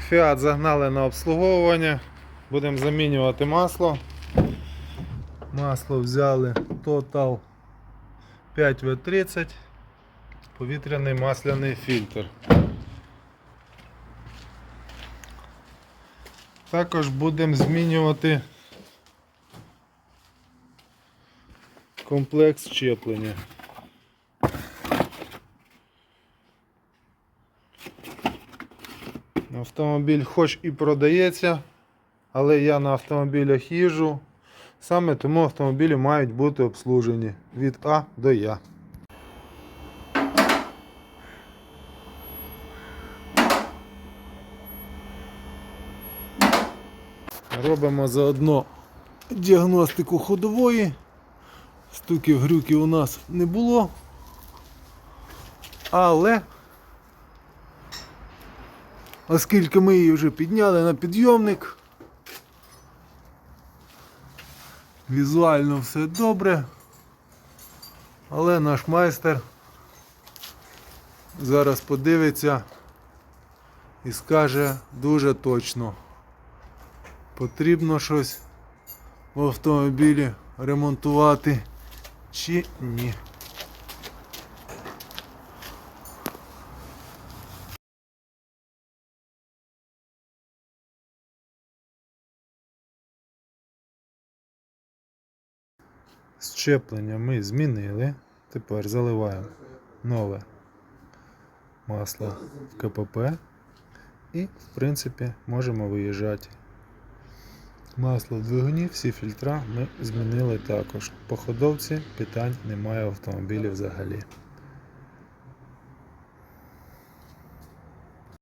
Fiat загнали на обслуговування. Будемо замінювати масло. Масло взяли Total 5W30. Повітряний масляний фільтр. Також будемо змінювати комплекс щеплення. Автомобіль хоч і продається, але я на автомобілях їжджу. Саме тому автомобілі мають бути обслужені від А до Я. Робимо заодно діагностику ходової. Стуків грюків у нас не було. Але оскільки ми її вже підняли на підйомник, візуально все добре, але наш майстер зараз подивиться і скаже дуже точно, потрібно щось в автомобілі ремонтувати чи ні. Щеплення ми змінили. Тепер заливаємо нове масло в КПП і, в принципі, можемо виїжджати. Масло в двигуні, всі фільтра ми змінили також. По ходовці питань немає в автомобілі взагалі.